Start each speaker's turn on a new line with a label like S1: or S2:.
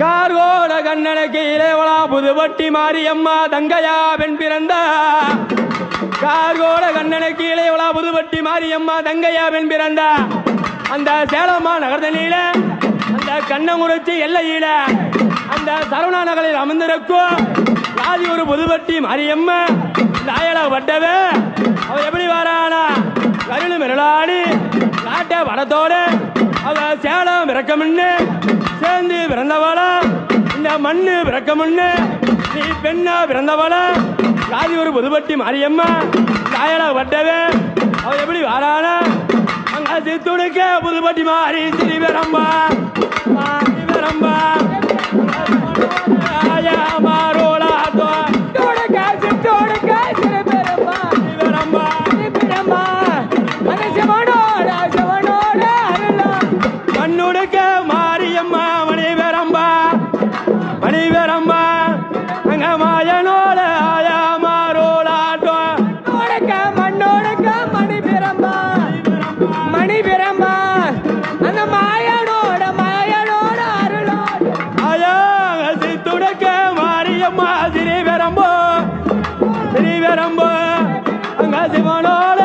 S1: கண்ணனுக்கு இளையவளா புதுவட்டி மாரியம்மா தங்கையா பெண் பிறந்தா. கார்கோட கண்ணனுக்கு இளையவளா புதுவட்டி மாரியம்மா தங்கையா பெண் பிறந்தா. அந்த சேலம்மா நகர்தனியில அந்த கண்ணங்குறிச்சி எல்லையில அந்த சரவணா நகரில் அமர்ந்திருக்கும் ராதி ஒரு புதுவட்டி மாரியம்மா தாயல வட்டவே. அவ எப்படி வரானா? கருணு மிரளாடி காட்ட வடத்தோடு அவ சேலம் இறக்கமுன்னு சேர்ந்து பிறந்தவாள். இந்த மண்ணு பிறக்கமுன்னு நீ பெண்ணா பிறந்தவளா. ராதி ஒரு புதுப்பட்டி மாரியம்மா. தாயல வட்டவே. அவ எப்படி வாரானா அங்க சித்துடுக்க புதுப்பட்டி மாறி சிறிபெரம்பா. சிறிபெரம்பா. ஆயா மாரோலா தோ ஐயம்மா திரிவரம்போ திரிவரம்போ அங்க சிவனோட